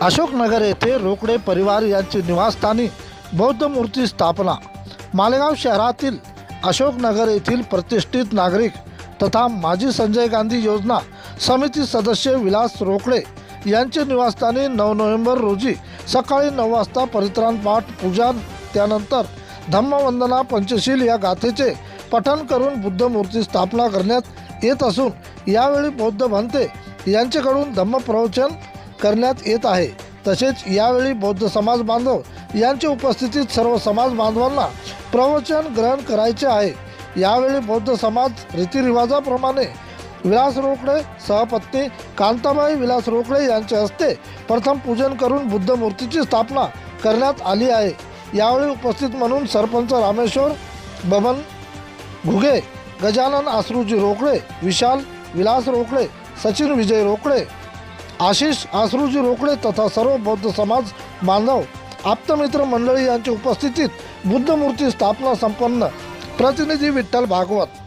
अशोकनगर येथे रोकडे परिवार यांची निवासस्थानी बौद्ध मूर्ती स्थापना. मालेगाव शहरातील अशोकनगर येथील प्रतिष्ठित नागरिक तथा माजी संजय गांधी योजना समिती सदस्य विलास रोकडे यांचे निवासस्थानी नऊ नोव्हेंबर रोजी सकाळी नऊ वाजता परित्राण पाठ पूजा त्यानंतर धम्मवंदना पंचशील या गाथेचे पठण करून बुद्ध मूर्ती स्थापना करण्यात येत असून यावेळी बौद्ध भंते यांच्याकडून धम्मप्रवचन करण्यात येत आहे. तसेच यावेळी बौद्ध समाज बांधव यांच्या उपस्थितीत सर्व समाज बांधवांना प्रवचन ग्रहण करायचे आहे. यावेळी बौद्ध समाज रीतिरिवाजाप्रमाणे विलास रोकडे सहपत्नी कांताबाई विलास रोकडे यांच्या हस्ते प्रथम पूजन करून बुद्ध मूर्तीची स्थापना करण्यात आली आहे. यावेळी उपस्थित म्हणून सरपंच रामेश्वर बबन घुगे गजानन आसरूजी रोकडे विशाल विलास रोकडे सचिन विजय रोकडे आशिष आसरूजी रोकडे तथा सर्व बौद्ध समाज बांधव आप्तमित्र मंडळी यांच्या उपस्थितीत बुद्ध मूर्ती स्थापना संपन्न. प्रतिनिधी विठ्ठल भागवत.